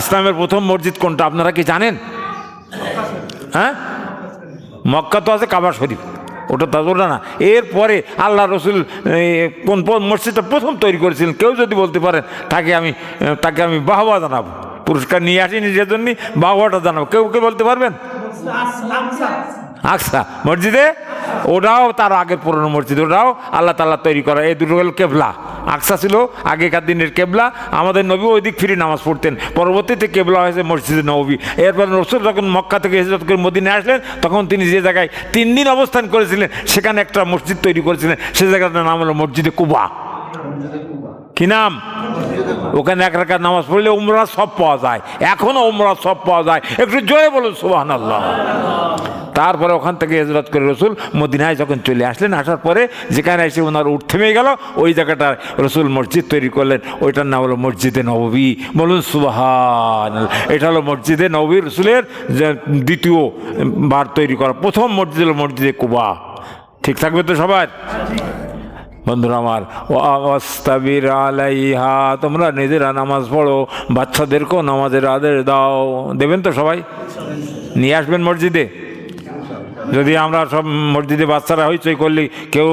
ইসলামের প্রথম মসজিদ কোনটা? আপনারা কি জানেন? হ্যাঁ? মক্কা তো আছে কাবা শরীফ। ওটা তো ওটা না। এরপরে আল্লাহ রসুল কোন মসজিদটা প্রথম তৈরি করেছিলেন, কেউ যদি বলতে পারেন, তাকে আমি তাকে আমি বাহবা জানাব। পুরস্কার নিয়ে আসিনি যে জন্যই বাহবাটা জানাব। কেউ কেউ বলতে পারবেন? আকসা, মসজিদে? ওটাও তার আগের পুরনো মসজিদ ওটাও আল্লাহ তাল্লাহ তৈরি করা। এই দুটো হল কেবলা। আকসা ছিল আগেকার দিনের কেবলা। আমাদের নবী ওই দিক ফিরে নামাজ পড়তেন। পরবর্তীতে কেবলা হয়েছে মসজিদে নবী। এরপর রসুল যখন মক্কা থেকে হিজরত করে মদিনে আসলেন, তখন তিনি যে জায়গায় তিন দিন অবস্থান করেছিলেন, সেখানে একটা মসজিদ তৈরি করেছিলেন। সে জায়গাটার নাম হলো মসজিদে কুবা। কি নাম? ওখানে এক রাখার নামাজ পড়লে উমরা সব পাওয়া যায়। এখনও উমরা সব পাওয়া যায়। একটু জোরে বলুন সুবাহ আল্লাহ তারপরে ওখান থেকে হেজরত করে রসুল মদিনায় যখন চলে আসলেন, আসার পরে যেখানে এসে ওনার উঠ থেমে গেল, ওই জায়গাটার রসুল মসজিদ তৈরি করলেন। ওইটার নাম হলো মসজিদে নবী বলুন সুবাহান এটা হলো মসজিদে নবী রসুলের দ্বিতীয় বার তৈরি করা। প্রথম মসজিদ হলো মসজিদে কুবা। ঠিক থাকবে তো সবার? বন্ধুরা আমার ও অস্তাবির আলাইহা, তোমরা নিজেরা নামাজ পড়ো, বাচ্চাদেরকেও নামাজের আদেশ দাও। দেবেন তো সবাই? নিয়ে আসবেন মসজিদে? যদি আমরা সব মসজিদে বাচ্চারা হইচই করলি, কেউ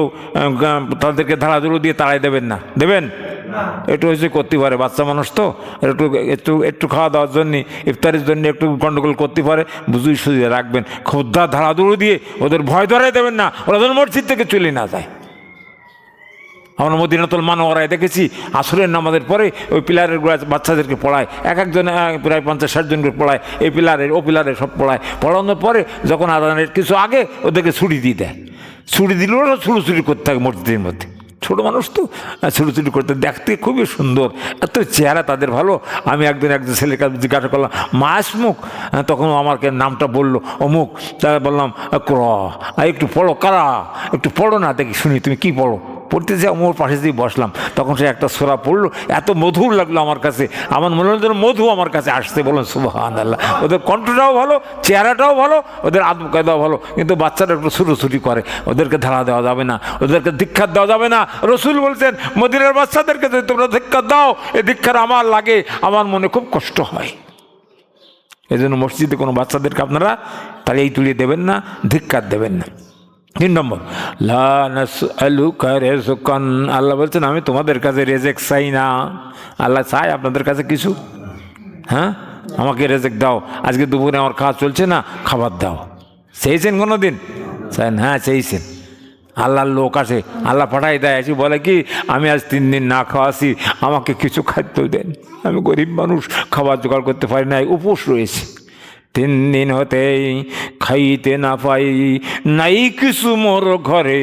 তাদেরকে ধারাধুরো দিয়ে তাড়াই দেবেন না। দেবেন? একটু হয়েছে করতে পারে, বাচ্চা মানুষ তো। একটু একটু একটু খাওয়া দাওয়ার জন্য, ইফতারের জন্য একটু গন্ডগোল করতে পারে, বুঝুই সুঝিয়ে রাখবেন। খোদ্দা ধারাধুরো দিয়ে ওদের ভয় ধরাই দেবেন না, ওরা যেন মসজিদ থেকে চলে না যায়। আমরা মদিনাতুল মানোয়ারায় দেখেছি, আসরের নামাজের পরে ওই পিলারের গোড়ায় বাচ্চাদেরকে পড়ায়, এক একজন প্রায় পঞ্চাশ, ষাট জনকে পড়ায়, এই পিলারের, ও পিলারের সব পড়ায়। পড়ানোর পরে যখন আদানের কিছু আগে ওদেরকে ছুটি দিয়ে দেয়। ছুটি দিলেও ওরা ছুটোছুটি করতে থাকে মসজিদের মধ্যে। ছোটো মানুষ তো ছুটোছুটি করতে দেখতে খুবই সুন্দর, এত চেহারা তাদের ভালো। আমি একদিন একজন ছেলের কাছে জিজ্ঞাসা করলাম, মা আসমুখ তখন আমাকে নামটা বলল, অমুক? তারা বললাম ক্র একটু পড়ো, কারা? একটু পড়ো না, দেখি শুনি, তুমি কি পড়ো? পড়তে যে ওর পাশে দিয়ে বসলাম। তখন সে একটা সোরা পড়ল, এত মধুর লাগল আমার কাছে। আমার মনে হলো যেন মধু আমার কাছে আসতে বলুন সুবাহান আল্লাহ ওদের কণ্ঠটাও ভালো, চেহারাটাও ভালো, ওদের আদম কায়দাও ভালো, কিন্তু বাচ্চারা একটু ছুটোছুটি করে। ওদেরকে ধারা দেওয়া যাবে না, ওদেরকে দীক্ষা দেওয়া যাবে না। রসুল বলছেন, মদিনার বাচ্চাদেরকে যদি তোমরা দীক্ষা দাও এই দীক্ষার আমার লাগে, আমার মনে খুব কষ্ট হয়। এই জন্য মসজিদে কোনো বাচ্চাদেরকে আপনারা তাহলে এই তুলিয়ে দেবেন না, ধিক্কার দেবেন না। তিন নম্বর রেজকান আল্লাহ বলছেন, আমি তোমাদের কাছে রেজেক চাই না। আল্লাহ চাই আপনাদের কাছে কিছু? হ্যাঁ? আমাকে রেজেক দাও। আজকে দুপুরে আমার খাওয়া চলছে না, খাবার দাও। চেয়েছেন কোনো দিন চান হ্যাঁ চেয়েছেন। আল্লাহর লোক আসে আল্লাহ পাঠাই দেয়। আসি বলে কি, আমি আজ তিন দিন না খাওয়াছি, আমাকে কিছু খাদ্য দেন। আমি গরিব মানুষ, খাবার জোগাড় করতে পারি না উপোস রয়েছে। তিন দিন হতেই খাইতে না পাই। নাই কিছু মোর ঘরে,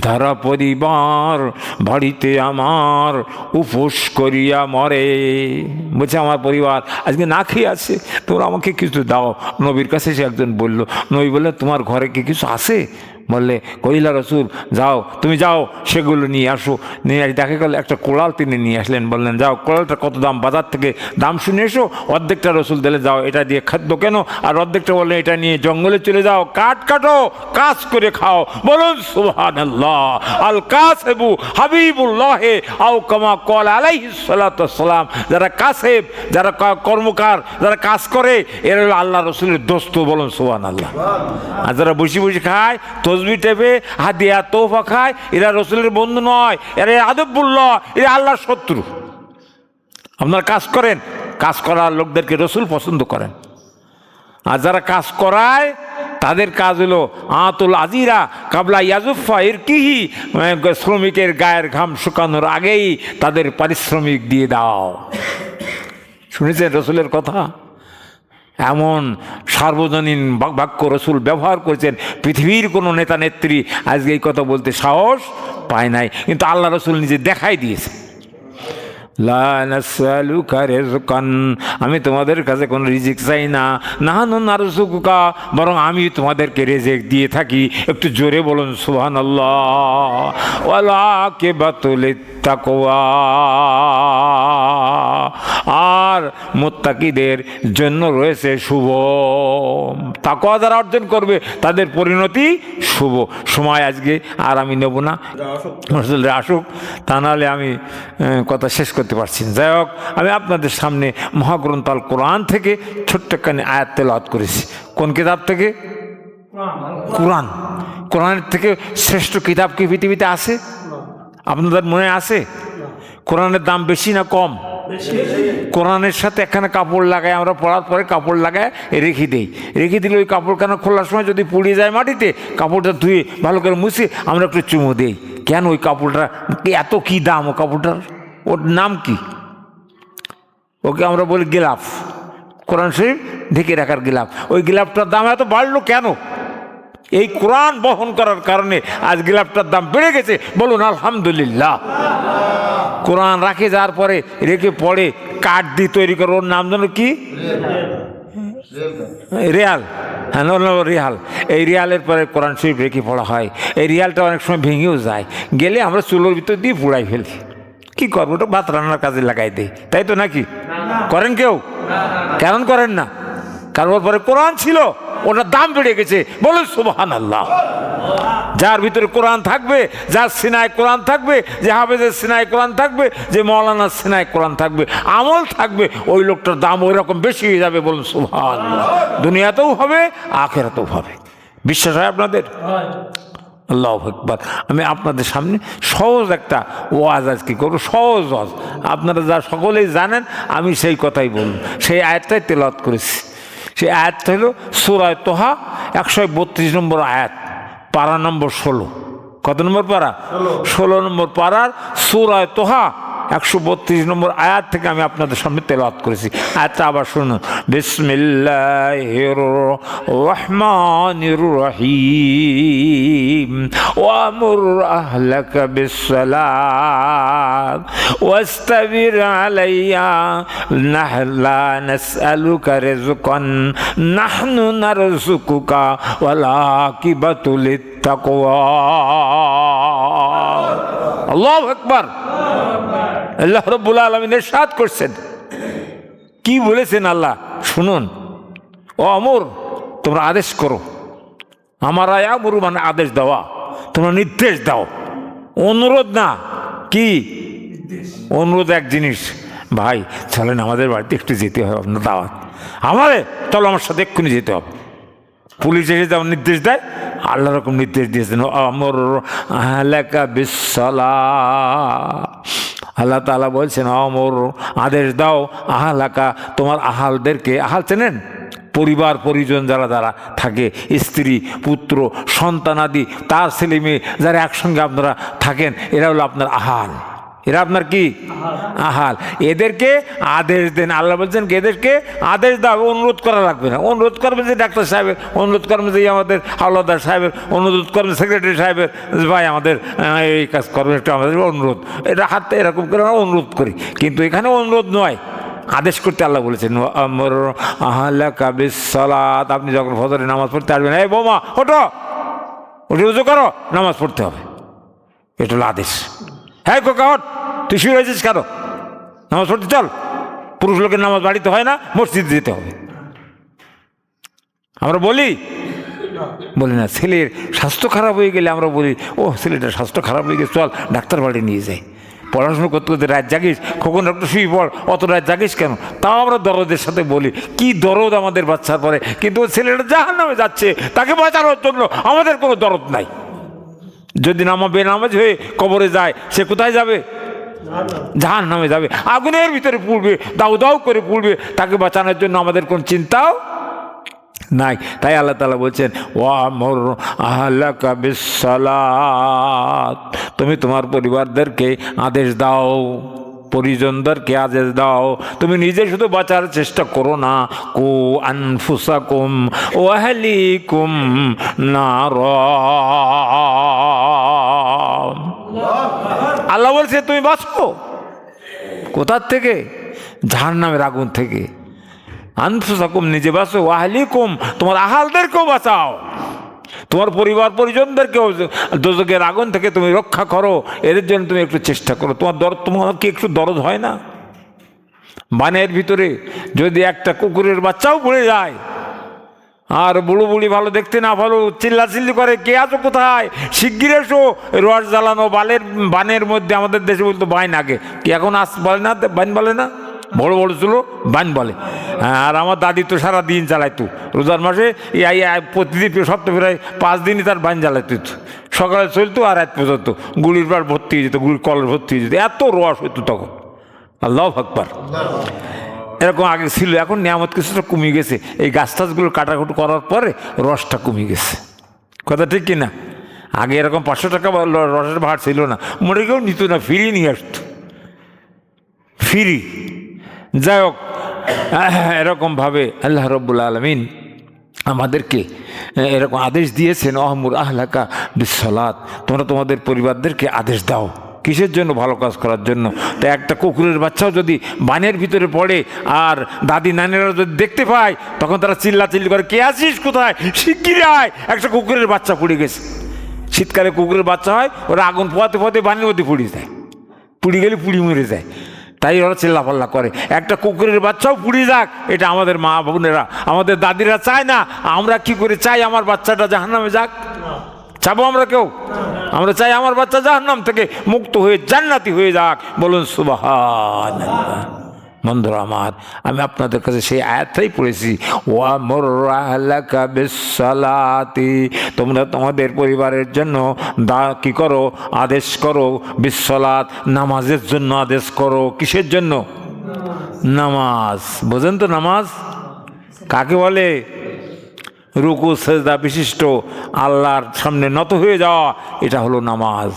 ধারা পরিবার বাড়িতে আমার উপোস করিয়া মরে। বলছে, আমার পরিবার, আজকে না খেয়ে আছে, তোমরা আমাকে কিছু দাও। নবীর কাছে সে একজন বলল, নবী বললে, তোমার ঘরে কি কিছু আছে? বললে কহিলা রসুল, যাও, তুমি যাও, সেগুলো নিয়ে আসো। নিয়ে দেখা গেল একটা কোড়াল তিনি নিয়ে আসলেন, বললেন, যাও কোড়ালটা কত দাম? বাজার থেকে দাম শুনে এসো, অর্ধেকটা রসুল দিলে যাও, এটা দিয়ে খাদ্য কেন? আর অর্ধেকটা বললেন, এটা নিয়ে জঙ্গলে চলে যাও, কাঠ কাটো, কাজ করে খাও। বলুন সুহান আল কাসেবু হাবিবুল্লাহে আও কামা কল আলাইহি সালাম যারা কাসেব, যারা কর্মকার, যারা কাজ করে, এরা আল্লাহ রসুলের দোস্ত, বলুন সুহান আল্লাহ আর যারা বসে বসে খায় তসবি টেপে হাত হাদিয়া তোফা খায়, এরা রসুলের বন্ধু নয়, এরা আদবুল্লাহ, এরা আল্লাহর শত্রু। আপনারা কাজ করেন, কাজ করার লোকদেরকে রসুল পছন্দ করেন। আর যারা কাজ করায়, তাদের কাজ হলো আতুল আজিরা কাবলা ইয়াজুফা এর কিহি শ্রমিকের গায়ের ঘাম শুকানোর আগেই তাদের পারিশ্রমিক দিয়ে দাও। শুনেছেন রসুলের কথা? এমন সার্বজনীন বাক- বাক্য রসুল ব্যবহার করেছেন। পৃথিবীর কোনো নেতা, নেত্রী আজকে এই কথা বলতে সাহস পায় নাই। কিন্তু আল্লাহ রসুল নিজে দেখাই দিয়েছে। আমি তোমাদের কাছে কোনো রিজিক চাই না। নাহানু নারসুকুকা বরং আমি তোমাদেরকে রেজেক দিয়ে থাকি। একটু জোরে বলুন, সুবহানাল্লাহ। ওয়ালা কে তাকওয়া। আর মোত্তাকিদের জন্য রয়েছে শুভ। তাকোয়া যারা অর্জন করবে তাদের পরিণতি শুভ। সময় আজকে আর আমি নেব না। আসলে আসুক তা নাহলে আমি কথা শেষ করতে পারছি না। যাই হোক আমি আপনাদের সামনে মহাগ্রন্থ আল কোরআন থেকে ছোট্ট একখানি আয়াত তেলাওয়াত করেছি। কোন কিতাব থেকে? কোরআন। কোরআনের থেকে শ্রেষ্ঠ কিতাব কি পৃথিবীতে আছে? আপনাদের মনে আছে? কোরআনের দাম বেশি না কম? কোরআনের সাথে একখানা কাপড় লাগায় আমরা পড়ার পরে কাপড় লাগায় রেখে দিই। রেখে দিলে ওই কাপড়খানা খোলার সময় যদি পুড়ে যায় মাটিতে কাপড়টা ধুয়ে ভালো করে মুছে আমরা একটু চুমু দিই। কেন ওই কাপড়টা? এত কি দাম ও কাপড়টার? ওর নাম কি? ওকে আমরা বলি গিলাফ। কোরআন শরীফ ঢেকে রাখার গিলাফ। ওই গিলাফটার দাম এত বাড়লো কেন? এই কোরআন বহন করার কারণে আজ গিলাফটার দাম বেড়ে গেছে। বলুন, আলহামদুলিল্লাহ। কোরআন রাখে যাওয়ার পরে রেখে পড়ে, কাঠ দিয়ে তৈরি করে, ওর নাম যেন কি? রিয়াল। হ্যাঁ রিয়াল। এই রিয়ালের পরে কোরআন শরীফ রেখে পড়া হয়। এই রিয়ালটা অনেক সময় ভেঙেও যায়। গেলে আমরা চুলোর ভিতর দিয়ে পুড়াই ফেলি। কি করব? ওটা ভাত রান্নার কাজে লাগাই দেই। তাই তো নাকি? করেন কেউ? কেন করেন না? কারণ ওর পরে কোরআন ছিল। ওটার দাম বেড়ে গেছে। বলুন সুবাহান আল্লাহ যার ভিতরে কোরআন থাকবে, যার সিনায় কোরআন থাকবে, যে হাফেজের সিনায় কোরআন থাকবে, যে মৌলানার সিনায় কোরআন থাকবে, আমল থাকবে, ওই লোকটার দাম ওই রকম বেশি হয়ে যাবে, বলুন সুবহান দুনিয়াতেও হবে, আখেরাতেও হবে। বিশ্বাস হয় আপনাদের? আল্লাহ একবার আমি আপনাদের সামনে সহজ একটা ওয়াজ আজকে করব? সহজ ওয়াজ। আপনারা যা সকলেই জানেন, আমি সেই কথাই বলুন সেই আয়াতটাই তেলাওয়াত করেছি। সেই আয়াতটা হলো সুরায় তোহা একশো বত্রিশ নম্বর আয়াত পারা নম্বর ষোলো। কত নম্বর পারা? ষোলো। নম্বর পাড়ার সুরায় তোহা একশো বত্রিশ নম্বর আয়াত থেকে আমি আপনাদের সামনে তেলাওয়াত করেছি আয়াতটা আবার শুনুন বিসমিল্লাহির রহমানির রহিম ওয়ামুর আহলাকা বিসসালাত واستبر علي نحن لا نسألك رزقا نحن نرزقك والعاقبة للتقوى আল্লাহ একবার আল্লাহ রব্বুল আলমিনের সাত করছেন। কি বলেছেন আল্লাহ? শুনুন। ও অমর তোমরা আদেশ করো। আমার আয়া মরু মানে আদেশ দেওয়া। তোমরা নির্দেশ দাও। অনুরোধ না, কি? অনুরোধ এক জিনিস। ভাই, চলেন আমাদের বাড়িতে একটু যেতে হবে আপনার দাওয়াত। আমারে, চলো আমার সাথে এক্ষুনি যেতে হবে। পুলিশ এসে যেমন নির্দেশ দেয়, আল্লাহ রকম নির্দেশ দিয়েছেন। আমর আহলাকা বিশ্বলা আল্লাহ তালা বলছেন, অমর আদেশ দাও আহালাকা, তোমার আহালদেরকে, আহাল চেনেন? পরিবার, পরিজন যারা যারা থাকে, স্ত্রী, পুত্র সন্তানাদি তার ছেলে মেয়ে যারা একসঙ্গে আপনারা থাকেন, এরা হলো আপনার আহাল। এরা আপনার কি? আহাল। এদেরকে আদেশ দেন। আল্লাহ বলছেন কি এদেরকে আদেশ দাও অনুরোধ করা লাগবে না। অনুরোধ করবে যে ডাক্তার সাহেবের অনুরোধ করবে যে আমাদের হাওলাদার সাহেবের অনুরোধ করবে সেক্রেটারি সাহেবের ভাই আমাদের এই কাজ করবে একটু আমাদের অনুরোধ। এটা হাতে এরকম করে আমরা অনুরোধ করি। কিন্তু এখানে অনুরোধ নয়। আদেশ করতে আল্লাহ বলেছেন আহলা কাবিস সালাত আপনি যখন ফজরে নামাজ পড়তে আসবেন এই বৌমা ওঠো। ওঠে উজু করো নামাজ পড়তে হবে। এটা হলো আদেশ। হ্যাঁ কোকা ওঠ তুই শুয়ে রয়েছিস কেন? নামাজ পড়তে চল। পুরুষ লোকের নামাজ বাড়িতে হয় না, মসজিদে যেতে হবে। আমরা বলি বলি না, ছেলের স্বাস্থ্য খারাপ হয়ে গেলে আমরা বলি, ও, ছেলেটার স্বাস্থ্য খারাপ হয়ে গেছে চল, ডাক্তার বাড়ি নিয়ে যাই। পড়াশোনা করতে করতে রাত জাগিস কখন একটু শুয়ে পড়, অত রাত জাগিস কেন? তাও আমরা দরদের সাথে বলি, কি দরদ আমাদের বাচ্চার পরে? কিন্তু ছেলেটা জাহান নামে যাচ্ছে, তাকে বাঁচানোর জন্য আমাদের কোনো দরদ নাই। যদি নামা বেনামাজ হয়ে কবরে যায়, সে কোথায় যাবে? জাহান নামে যাবে। আগুনের ভিতরে পুড়বে, দাউ দাউ করে পুড়বে, তাকে বাঁচানোর জন্য আমাদের কোন চিন্তাও নাই। তাই আল্লাহ তালা বলছেন তুমি তোমার পরিবারদেরকে আদেশ দাও, পরিজনদেরকে আদেশ দাও। তুমি নিজে শুধু বাঁচার চেষ্টা করো না। কু আনফুসাকুম ওয়াহলিকুম নার। আল্লাহ বলছে, তুমি বাঁচো? কোথার থেকে? ঝাড় নামের আগুন থেকে। আনফুসাকুম, নিজে বাঁচো। ওয়াহলিকুম, তোমার আহালদেরকেও বাঁচাও। তোমার পরিবার পরিজনদেরকেও দোজকের আগুন থেকে তুমি রক্ষা করো। এদের জন্য তুমি একটু চেষ্টা করো। তোমার দর, তোমার কি একটু দরদ হয় না? বানের ভিতরে যদি একটা কুকুরের বাচ্চাও পড়ে যায় আর বুড়ো বুড়ি ভালো দেখতে না ভালো চিল্লাচিল্লি করে কে আছো কোথায়? শিগগির এসো। রস জ্বালানো বালের বানের মধ্যে আমাদের দেশে বলতো বাইন আগে। কি এখন আস বলে না? বাইন বলে না? বড় বড় ছিল বাইন বলে। হ্যাঁ, আর আমার দাদি তো সারা দিন চালাইতো রোজার মাসে এই প্রতিদিন সপ্তাহে প্রায় পাঁচ দিনই তার বাইন জ্বালাইতো। সকালে চলতো আর রাত পর্যন্ত। গুলির পার ভর্তি হয়ে যেত গুলির কলের ভর্তি হয়ে যেত। এত রস হইতো তখন। আল্লাহ আকবার। এরকম আগে ছিল, এখন নিয়ামত কিছুটা কমে গেছে। এই গাছ টাছগুলো কাটাকুটি করার পরে রসটা কমে গেছে। কথা ঠিক কিনা? আগে এরকম পাঁচশো টাকা রসের ভাড় ছিল না। মরে কেউ নিত না, ফিরিয়ে নিয়ে আসতো। ফিরি। যাই হোক এরকমভাবে আল্লাহ রব্বুল আলমিন আমাদেরকে এরকম আদেশ দিয়েছেন, অহমুর আহলাকা বিশ্বলাত তোমরা তোমাদের পরিবারদেরকে আদেশ দাও। কিসের জন্য? ভালো কাজ করার জন্য। তো একটা কুকুরের বাচ্চাও যদি বানের ভিতরে পড়ে আর দাদি নানিরা যদি দেখতে পায়, তখন তারা চিল্লা চিল্লি করে, কে আছিস কোথায়? শিগগিরি আয়। একটা কুকুরের বাচ্চা পড়ে গেছে। শীতকালে কুকুরের বাচ্চা হয়, ওরা আগুন পোয়াতে পোয়াতে বানের মধ্যে পুড়ে যায়। পুড়ি গেলে পুড়ি মরে যায়। তাই ওরা চিল্লাপাল্লা করে। একটা কুকুরের বাচ্চাও পুড়ে যাক, এটা আমাদের মা বোনেরা, আমাদের দাদিরা চায় না। আমরা কি করে চাই আমার বাচ্চাটা জাহান্নামে যাক? চাবো আমরা কেউ? আমরা চাই আমার বাচ্চা জাহান্নাম থেকে মুক্ত হয়ে জান্নাতি হয়ে যাক। বলুন সুবাহান বন্ধুরা আমার, আমি আপনাদের কাছে সেই আয়াতটাই পড়েছি, ওয়া মোরাহলাকা বিসালাতি তোমরা তোমাদের পরিবারের জন্য দা, কি করো? আদেশ করো বিশ্বলাত নামাজের জন্য আদেশ করো। কিসের জন্য? নামাজ। বোঝেন তো নামাজ? কাকে বলে? রুকু, সেজদা বিশিষ্ট, আল্লাহর সামনে নত হয়ে যাওয়া, এটা হলো নামাজ।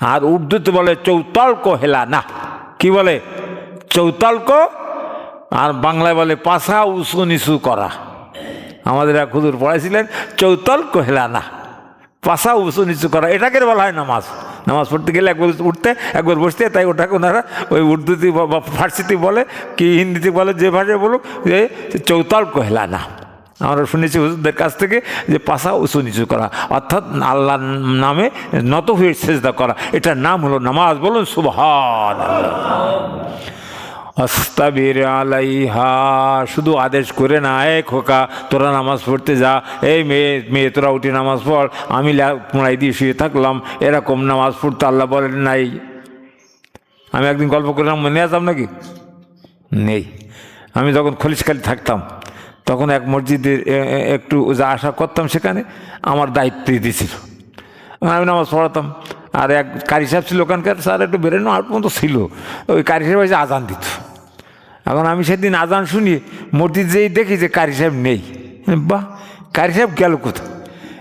আর উর্দুতে বলে চৌতালক হেলা না। কি বলে? চৌতালক। আর বাংলায় বলে পাশা, উঁচু, নিচু করা। আমাদের এক হুজুর পড়াইছিলেন, চৌতালক হেলা না। পাশা, উঁচু, নিচু করা, এটাকে বলা হয় নামাজ। নামাজ পড়তে গেলে একবার উঠতে, একবার বসতে, তাই ওটাকে ওনারা ওই উর্দুতে বা ফার্সিতে বলে, কি হিন্দিতে বলে, যে ভাষায় বলুক, যে চৌতাল কহেলা না। আমরা শুনেছি হুজুরদের কাছ থেকে যে পাশা উঁচু নিচু করা, অর্থাৎ আল্লাহর নামে নত হয়ে সেজদা করা, এটার নাম হলো নামাজ। বলুন সুবহান অস্তাবির আলাইহা, শুধু আদেশ করে না, এ খোকা, তোরা নামাজ পড়তে যা এই মেয়ে মেয়ে, তোরা উঠে নামাজ পড়, আমি পড়াই দিয়ে শুয়ে থাকলাম, এরকম নামাজ পড়তে আল্লাহ বলেন নাই। আমি একদিন গল্প করলাম, মনে আসাম নাকি নেই। আমি যখন খলিশখালি থাকতাম তখন এক মসজিদে, এ- এ- একটু যা আশা করতাম সেখানে আমার দায়িত্ব দিয়েছিল আমি নামাজ পড়াতাম। আর এক কারি সাহেব ছিল ওখানকার, স্যার একটু বেরোনো আর পর্যন্ত ছিল। ওই কারি সাহেব এসে আজান দিত। এখন আমি সেদিন আজান শুনি মসজিদ যেই দেখি যে কারি সাহেব নেই। বাহ! কারি সাহেব গেল কোথায়?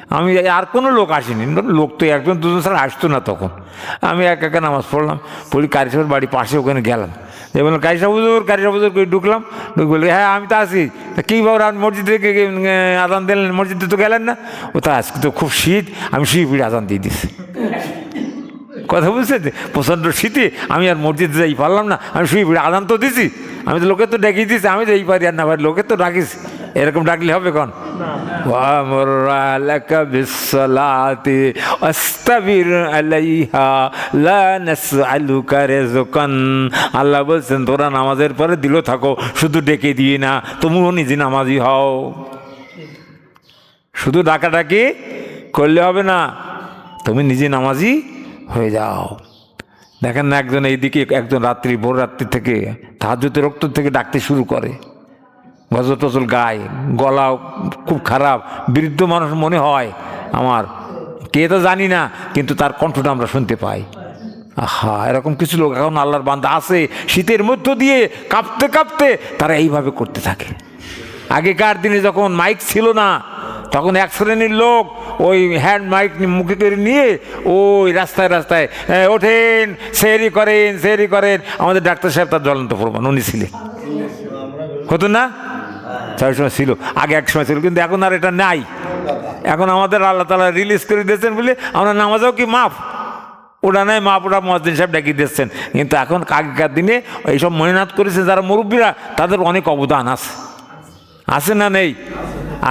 আমি আর কোনো লোক আসেনি। লোক তো একজন, দুজন ছাড়া আসতো না তখন। আমি এক একা নামাজ পড়লাম, পড়ি কারি সাহেবের বাড়ি পাশে ওখানে গেলাম। যে বললাম কারি সাহেব হুজুর কারি সাহেব হুজুর করে ঢুকলাম। ঢুকে বলি হ্যাঁ আমি তো আছি। তা কী বাবু আপনি মসজিদে গে- আজান দিলেন? মসজিদে তো গেলেন না? ও তা আজকে তো খুব শীত, আমি শুয়ে পিড়ে আদান দিয়ে দিছি। কথা বুঝছে প্রচণ্ড শীতে আমি আর মসজিদে যাই পারলাম না। আমি শুয়ে পড়ে আদান তো দিছি। আমি তো লোকে তো ডেকে দিছি, আমি তো এই পারি আর না পারি লোকে তো ডাকিস এরকম ডাকলে হবে কন? আল্লাহ বলছেন তোরা নামাজের পরে দিল থাকো শুধু ডেকে দিয়ে না তুমিও নিজে নামাজি হও। শুধু ডাকাডাকি করলে হবে না তুমি নিজে নামাজি হয়ে যাও। দেখেন না একজন এইদিকে একজন রাত্রি ভোর রাত্রি থেকে তাহাজুতে রক্ত থেকে ডাকতে শুরু করে। গজল টজল গায় গলা খুব খারাপ বৃদ্ধ মানুষ মনে হয় আমার। কে তো জানি না কিন্তু তার কণ্ঠটা আমরা শুনতে পাই। আহা এরকম কিছু লোক এখন আল্লাহর বান্দা আছে শীতের মধ্য দিয়ে কাঁপতে কাঁপতে তারা এইভাবে করতে থাকে। আগেকার দিনে যখন মাইক ছিল না তখন এক শ্রেণির লোক ওই হ্যান্ড মাইক মুখে করে নিয়ে ওই রাস্তায় রাস্তায় "এ, ওঠেন সেরি করেন সেরি করেন। আমাদের ডাক্তার সাহেব তার জ্বলন্ত প্রমাণ উনি ছিলেন। হতো না? তার সময় ছিল, আগে এক সময় ছিল, কিন্তু এখন আর এটা নাই। এখন আমাদের আল্লাহ তালা রিলিজ করে দিয়েছেন বলে আমরা নামাজও কি মাফ? ওটা নাই মাপ ওটা মহাদিন সাহেব ডাকি দিচ্ছেন কিন্তু এখন আগেকার দিনে এইসব মহিনাত করেছে যারা মুরব্বীরা, তাদের অনেক অবদান আছে। আছে না নেই?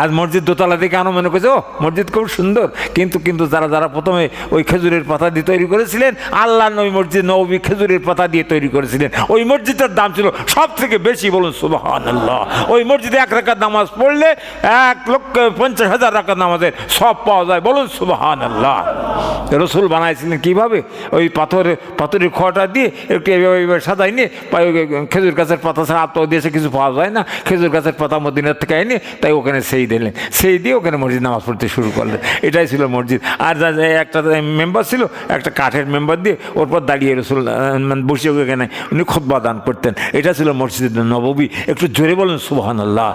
আজ মসজিদ দোতলা থেকে আনো মনে করছে ও মসজিদ খুব সুন্দর। কিন্তু কিন্তু যারা যারা প্রথমে ওই খেজুরের পাতা দিয়ে তৈরি করেছিলেন আল্লাহ নবী মসজিদ নবী খেজুরের পাতা দিয়ে তৈরি করেছিলেন। ওই মসজিদের দাম ছিল সব থেকে বেশি বলুন সুবাহান আল্লাহ ওই মসজিদে এক রাকাত নামাজ পড়লে এক লক্ষ পঞ্চাশ হাজার রাকাত নামাজের সব পাওয়া যায়, বলুন সুবাহান আল্লাহ রসুল বানাইছিলেন কীভাবে? ওই পাথরে, পাথরের খোয়াটা দিয়ে একটু এভাবে সাজাই নিয়ে খেজুর গাছের পাতা ছাড়া আর তো ওই দেশে কিছু পাওয়া যায় না। খেজুর গাছের পাতা মদিনার থেকে আইনি তাই ওখানে সেই দিলেন সেই দিয়ে ওখানে মসজিদ নামাজ পড়তে শুরু করলেন। এটাই ছিল মসজিদ। আর একটা মেম্বার ছিল, একটা কাঠের মেম্বার দিয়ে ওর পর দাঁড়িয়ে রসুল মানে বসে ওখানে উনি খোদ্ দান করতেন। এটা ছিল মসজিদের নববী। একটু জোরে বলেন সুবহান আল্লাহ